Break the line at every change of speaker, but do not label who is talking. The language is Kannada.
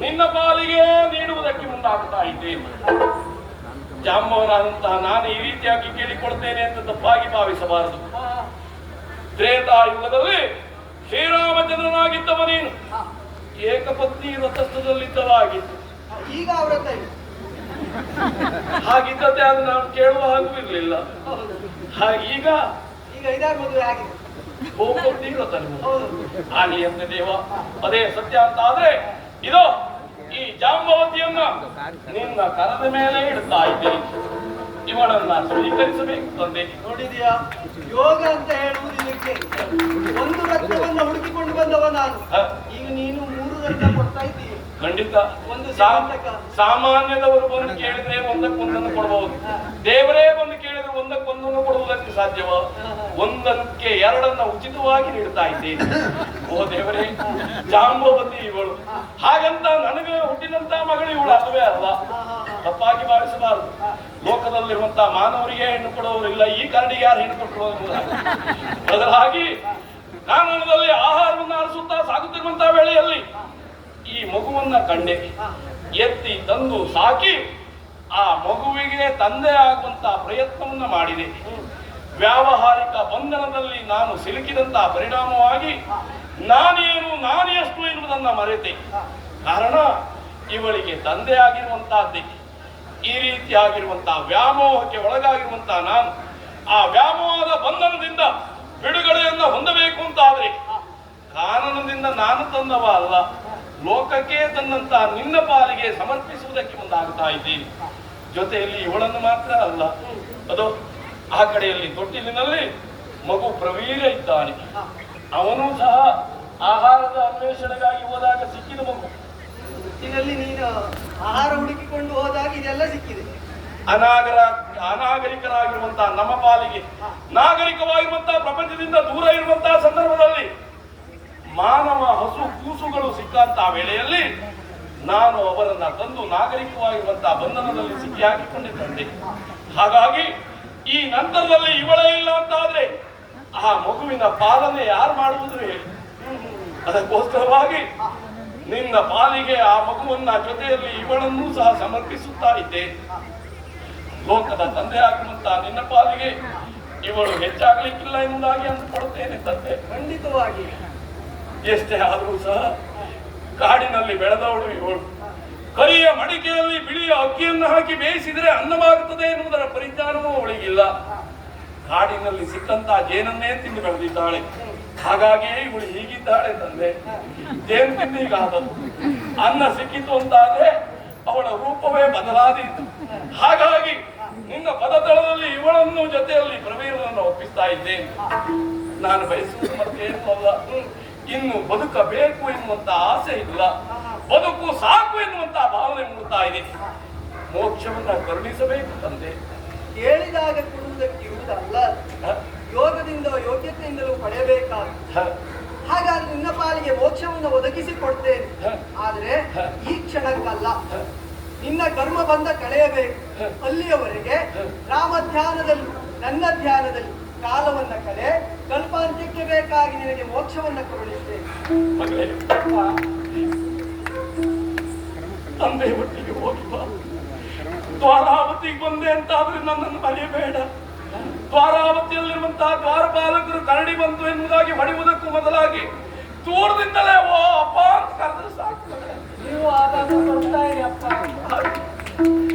ನಿನ್ನ ಪಾಲಿಗೆ ನೀಡುವುದಕ್ಕೆ ಮುಂದಾಗ್ತಾ ಇದ್ದೇನೆ ಜಾಂಬವನಾದಂತಹ ನಾನು ಈ ರೀತಿಯಾಗಿ ಕೇಳಿಕೊಡ್ತೇನೆ ಅಂತ ತಪ್ಪಾಗಿ ಭಾವಿಸಬಾರದು. ತ್ರೇತಾಯುಗದಲ್ಲಿ ಶ್ರೀರಾಮಚಂದ್ರನಾಗಿದ್ದವ ನೀನು ಏಕಪತ್ನಿ ವ್ರತಸ್ಥದಲ್ಲಿದ್ದವಾಗಿತ್ತು
ಈಗ ಇಲ್ಲ
ಹಾಗಿದ್ದದ್ದೇ ಅದು ನಾನು ಕೇಳುವ ಹಾಗೂ ಇರಲಿಲ್ಲ.
ಈಗ ಐದಾರು ಮದುವೆ ಆಗಿದೆ.
ಬಹುಪತ್ನಿ ವ್ರತ
ಹೌದು.
ಆಗಿ ಅಂತ ದೇವ. ಅದೇ ಸತ್ಯ ಅಂತ ಆದ್ರೆ ಇದು ಈ ಜಾಂಬವತಿಯನ್ನ ನಿನ್ನ ಕರದ ಮೇಲೆ ಇಡ್ತಾ ಇದ್ದೇನೆ. ಇವನನ್ನ ಸ್ವೀಕರಿಸಬೇಕು ತಂದೆ.
ನೋಡಿದೀಯಾ? ಯೋಗ ಅಂತ ಹೇಳುವುದು ಇದಕ್ಕೆ. ಒಂದು ರಕ್ತವನ್ನು ಹುಡುಕಿಕೊಂಡು ಬಂದವ ನಾನು. ಈಗ ನೀನು ಮೂರು ರಕ್ತ ಕೊಡ್ತಾ ಇದ್ದೀನಿ
ಖಂಡಿತ.
ಒಂದು
ಸಾಮಾನ್ಯದವರು ಬಂದು ಕೇಳಿದ್ರೆ ಒಂದಕ್ಕೊಂದನ್ನು ಕೊಡಬಹುದು. ದೇವರೇ ಬಂದು ಕೇಳಿದ್ರೆ ಒಂದಕ್ಕೊಂದನ್ನು ಕೊಡುವುದಕ್ಕೆ ಸಾಧ್ಯವ? ಒಂದಕ್ಕೆ ಎರಡನ್ನ ಉಚಿತವಾಗಿ ನೀಡ್ತಾ ಇದ್ದೇನೆ. ಓ ದೇವರೇ, ಜಾಂಬವತಿ ಇವಳು. ಹಾಗಂತ ನನಗೆ ಹುಟ್ಟಿದಂತ ಮಗಳು ಇವಳು ಅಲ್ವೇ ಅಲ್ಲ. ತಪ್ಪಾಗಿ ಭಾವಿಸಬಾರದು. ಲೋಕದಲ್ಲಿರುವಂತಹ ಮಾನವರಿಗೆ ಹೆಣ್ಣು ಕೊಡುವವರಿಲ್ಲ. ಈ ಕಾರಣಿಗೆ ಯಾರು ಹೆಣ್ಣು ಕೊಟ್ಟರು ಬದಲಾಗಿ ಕಾನೂನದಲ್ಲಿ ಆಹಾರವನ್ನು ಅರಸುತ್ತಾ ಸಾಗುತ್ತಿರುವಂತಹ ವೇಳೆಯಲ್ಲಿ ಈ ಮಗುವನ್ನ ಕಂಡೆ. ಎತ್ತಿ ತಂದು ಸಾಕಿ ಆ ಮಗುವಿಗೆ ತಂದೆ ಆಗುವಂತ ಪ್ರಯತ್ನವನ್ನ ಮಾಡಿದೆ. ವ್ಯಾವಹಾರಿಕ ಬಂಧನದಲ್ಲಿ ನಾನು ಸಿಲುಕಿದಂತಹ ಪರಿಣಾಮವಾಗಿ ನಾನೇನು ನಾನೆಷ್ಟು ಎನ್ನುವುದನ್ನು ಮರೆತೆ. ಕಾರಣ, ಇವಳಿಗೆ ತಂದೆ ಆಗಿರುವಂತಹದ್ದೇ ಈ ರೀತಿಯಾಗಿರುವಂತಹ ವ್ಯಾಮೋಹಕ್ಕೆ ಒಳಗಾಗಿರುವಂತಹ ನಾನು ಆ ವ್ಯಾಮೋಹದ ಬಂಧನದಿಂದ ಬಿಡುಗಡೆಯನ್ನ ಹೊಂದಬೇಕು ಅಂತಾದ್ರೆ ಕಾನೂನದಿಂದ ನಾನು ತಂದವ ಅಲ್ಲ, ಲೋಕಕ್ಕೆ ತಂದಂತ ನಿನ್ನ ಪಾಲಿಗೆ ಸಮರ್ಪಿಸುವುದಕ್ಕೆ ಮುಂದಾಗ್ತಾ ಇದ್ದೀನಿ. ಜೊತೆಯಲ್ಲಿ ಇವಳನ್ನು ಮಾತ್ರ ಅಲ್ಲ. ಅದು ಆ ಕಡೆಯಲ್ಲಿ ತೊಟ್ಟಿಲಿನಲ್ಲಿ ಮಗು ಪ್ರವೀರ ಇದ್ದಾನೆ. ಅವನು ಸಹ ಆಹಾರದ ಅನ್ವೇಷಣೆಗಾಗಿ ಹೋದಾಗ ಸಿಕ್ಕಿದ ಮಗು.
ಇದರಲ್ಲಿ ನೀನು ಆಹಾರ ಹುಡುಕಿಕೊಂಡು ಹೋದಾಗ ಇದೆಲ್ಲ ಸಿಕ್ಕಿದೆ.
ಅನಾಗರ ಅನಾಗರಿಕರಾಗಿರುವಂತಹ ನಮ್ಮ ಪಾಲಿಗೆ ನಾಗರಿಕವಾಗಿರುವಂತಹ ಪ್ರಪಂಚದಿಂದ ದೂರ ಇರುವಂತಹ ಸಂದರ್ಭದಲ್ಲಿ ಮಾನವ ಹಸು ಕೂಸುಗಳು ಸಿಕ್ಕಂತಹ ವೇಳೆಯಲ್ಲಿ ನಾನು ಅವರನ್ನ ತಂದು ನಾಗರಿಕವಾಗಿರುವಂತಹ ಬಂಧನದಲ್ಲಿ ಸಿಕ್ಕಿ ಹಾಕಿಕೊಂಡಿದ್ದಂತೆ ಹಾಗಾಗಿ ಈ ನಂತರದಲ್ಲಿ ಇವಳೇ ಇಲ್ಲ ಅಂತಾದ್ರೆ ಆ ಮಗುವಿನ ಪಾಲನೆ ಯಾರು ಮಾಡುವುದು ಹೇಳಿ? ಅದಕ್ಕೋಸ್ಕರವಾಗಿ ನಿನ್ನ ಪಾಲಿಗೆ ಆ ಮಗುವನ್ನ ಜೊತೆಯಲ್ಲಿ ಇವಳನ್ನೂ ಸಹ ಸಮರ್ಪಿಸುತ್ತಾ ಇದ್ದೆ. ಲೋಕದ ತಂದೆ ಆಗುವಂತ ನಿನ್ನ ಪಾಲಿಗೆ ಇವಳು ಹೆಚ್ಚಾಗ್ಲಿಕ್ಕಿಲ್ಲ ಎಂಬುದಾಗಿ ಅಂದುಕೊಳ್ಳುತ್ತೇನೆ ತಂದೆ.
ಖಂಡಿತವಾಗಿ.
ಎಷ್ಟೇ ಆದರೂ ಸಹ ಕಾಡಿನಲ್ಲಿ ಬೆಳೆದವಳು ಇವಳು. ಕರಿಯ ಮಡಿಕೆಯಲ್ಲಿ ಬಿಳಿಯ ಅಕ್ಕಿಯನ್ನು ಹಾಕಿ ಬೇಯಿಸಿದರೆ ಅನ್ನವಾಗುತ್ತದೆ ಎನ್ನುವುದರ ಪರಿಜ್ಞಾನವೂ ಅವಳಿಗಿಲ್ಲ. ಕಾಡಿನಲ್ಲಿ ಸಿಕ್ಕಂತಹ ಜೇನನ್ನೇ ತಿಂದು ಬೆಳೆದಿದ್ದಾಳೆ. ಹಾಗಾಗಿಯೇ ಇವಳು ಹೀಗಿದ್ದಾಳೆ ತಂದೆ. ಜೇನು ತಿಂದು ಈಗ ಆದದ್ದು ಅನ್ನ ಸಿಕ್ಕಿತು ಅಂತಾದ್ರೆ ಅವಳ ರೂಪವೇ ಬದಲಾದಿತ್ತು ಹಾಗಾಗಿ ನಿನ್ನ ಪದತಳದಲ್ಲಿ ಇವಳನ್ನು ಜೊತೆಯಲ್ಲಿ ಪ್ರವೀರನನ್ನು ಒಪ್ಪಿಸ್ತಾ ಇದ್ದೇನೆ. ನಾನು ಬಯಸುವುದು ಮತ್ತೇನು ಅಲ್ಲ. ಇನ್ನು ಬದುಕಬೇಕು ಎನ್ನುವಂತ ಆಸೆ ಇಲ್ಲ. ಬದುಕು ಎನ್ನುವಂತ ಭಾವನೆ ಮೂಡ್ತಾ ಇದೆ ಮೋಕ್ಷವನ್ನ ಕರುಣಿಸಬೇಕು ತಂದೆ
ಕೇಳಿದಾಗ ಕೊಡುವುದಕ್ಕಿರುವುದಲ್ಲ
ಇರುವುದಲ್ಲ
ಯೋಗದಿಂದ ಯೋಗ್ಯತೆಯಿಂದಲೂ ಪಡೆಯಬೇಕಾದ? ಹಾಗಾದ್ರೆ ನಿನ್ನ ಪಾಲಿಗೆ ಮೋಕ್ಷವನ್ನು ಒದಗಿಸಿ ಕೊಡ್ತೇನೆ? ಆದ್ರೆ ಈ ಕ್ಷಣಕ್ಕಲ್ಲ? ನಿನ್ನ ಕರ್ಮ ಬಂದ ಕಳೆಯಬೇಕು ಅಲ್ಲಿಯವರೆಗೆ. ರಾಮ ಧ್ಯಾನದಲ್ಲಿ, ನನ್ನ ಧ್ಯಾನದಲ್ಲಿ ಕಾಲವನ್ನ ಕಳೆ, ಕಲ್ಪಾಂತ್ಯಕ್ಕೆ ಬೇಕಾಗಿ ನಿನಗೆ ಮೋಕ್ಷವನ್ನ ಕರುಣಿಸ್ತೇನೆ
ಮಗಳೇ ತಂದೆ ಒಟ್ಟಿಗೆ ಹೋಗಿ ದ್ವಾರಾವತಿಗೆ ಬಂದೆ ಅಂತ ಆದ್ರೆ ನನ್ನನ್ನು ಮರೆಯಬೇಡ ದ್ವಾರಾವತಿಯಲ್ಲಿರುವಂತಹ ದ್ವಾರಪಾಲಕರು ಕರಡಿ ಬಂತು ಎನ್ನುವುದಾಗಿ ಹೊಡೆಯುವುದಕ್ಕೂ ಮೊದಲಾಗಿ ದೂರದಿಂದಲೇ ಓ ಅಪ್ಪ ಅಂತ ಕರೆದ್ರೆ ಸಾಕು.
ನೀವು ಆದಾಗ ಬರ್ತಾ ಇರಿ ಅಪ್ಪ.